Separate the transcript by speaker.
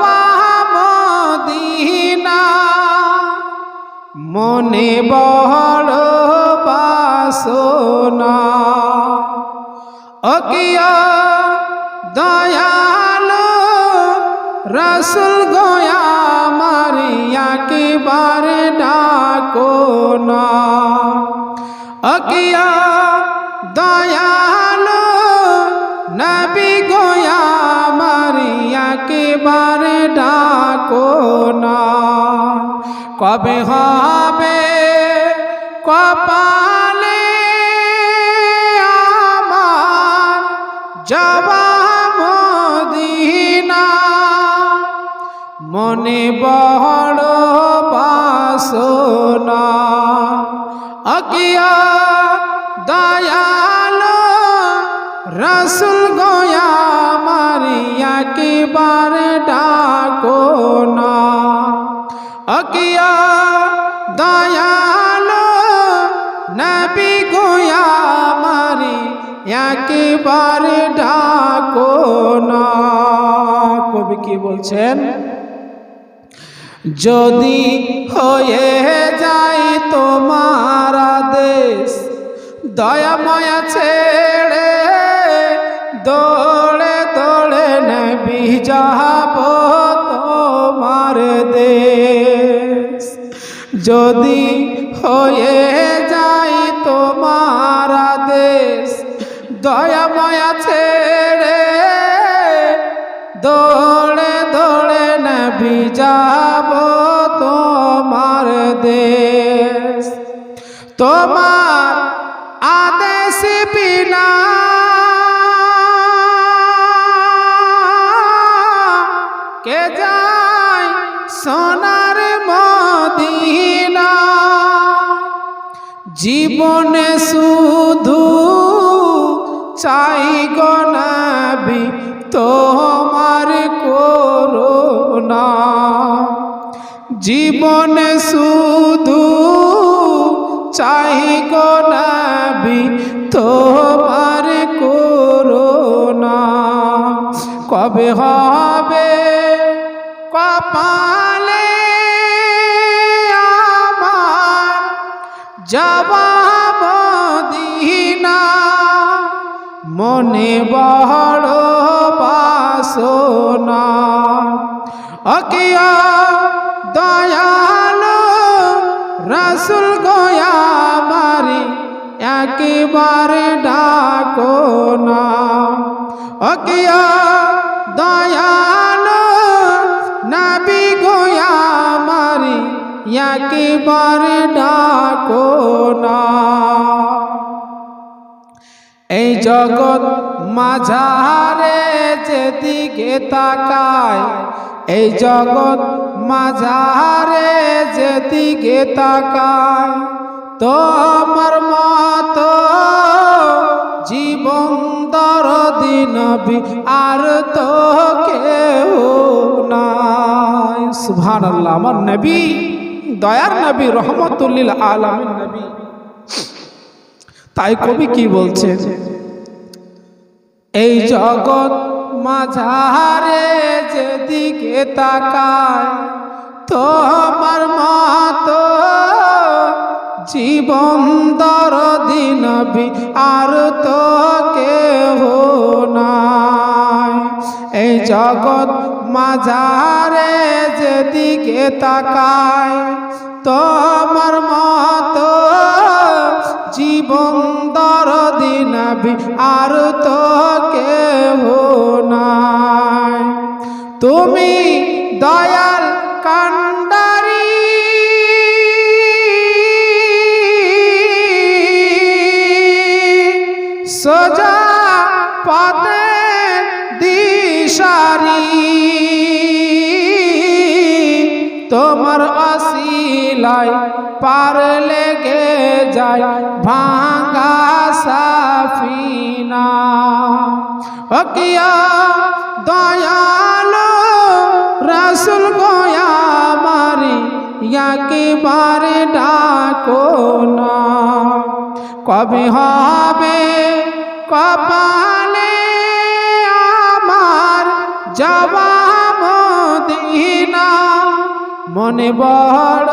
Speaker 1: বাবা মদিনা। মনে বড় বাসনা। অকিয়া দয়াল রসুল গয়া মারিয়াকে বারে ডাকো না। অকিয়া দয়া বারে ডাকো না। কবে হবে কপালে আমার জবাব মদিনা? মনে বড় বাসনা। অকিয়া দয়ালো রসুল গয়া মারিয়া কি বারে ডাকো না। অকিয়া দয়ালো নবী গোয়া মারি, একেবারে ডাকো না। কবি কি বলছেন? যদি হয়ে যায় তোমার দেশ দয়াময়া যাব তোমার দেশ। যদি হয়ে যায় তোমার দেশ দয়াময়া ছেড়ে দৌড়ে দৌড়ে নবী যাব তোমার দেশ। তোমার আদেশ বিনা কে যায়? সোনার মদিনা। জীবনে শুধু চাই গনাবি তোমার করোনা জীবনে শুধু চাই গনাবি তোমার করোনা কবে হবে কপালে আমার জবাব দিনা। মনে বড় বাসনা। অকিয়া দয়ালো রসুল গয়া মারি একেবারে ডাকো না। অকিয়া দয়ালো একেবারে ডাকো না। এই জগৎ মাঝারে যেদিকে তাকায়, এই জগৎ মাঝারে যেদিকে তাকায় তোমার মত জীবন দরদিনবি আর তো কেউ নাই। সুভান আল্লাহ আমার নবী। দয়ার নবী, রহমতুল্লিল আলমিন নবী। তাই কবি কি বলছে? এই জগৎ মাঝারে যেদিকে তাকায়, তোমার মতো জীবন দরদিনবি আর তো কেহ নাই। এই জগৎ মাঝারে যেদিকে তাকায়, তোমার মত জীবন দরদিনবি আর তো কেহ নাই। তুমি দয়াল কান্ডারি সোজা পদে দিশারি। তোমার অশিলায় পার লেগে যায় ভাঙ্গা সাফিনা। অকিয়া দয়ালো রসুল গয়া মারি ইয়াকে বারে ডাকো না। কবে হবে কপালে আমার জবাব দিনা? মনে বড়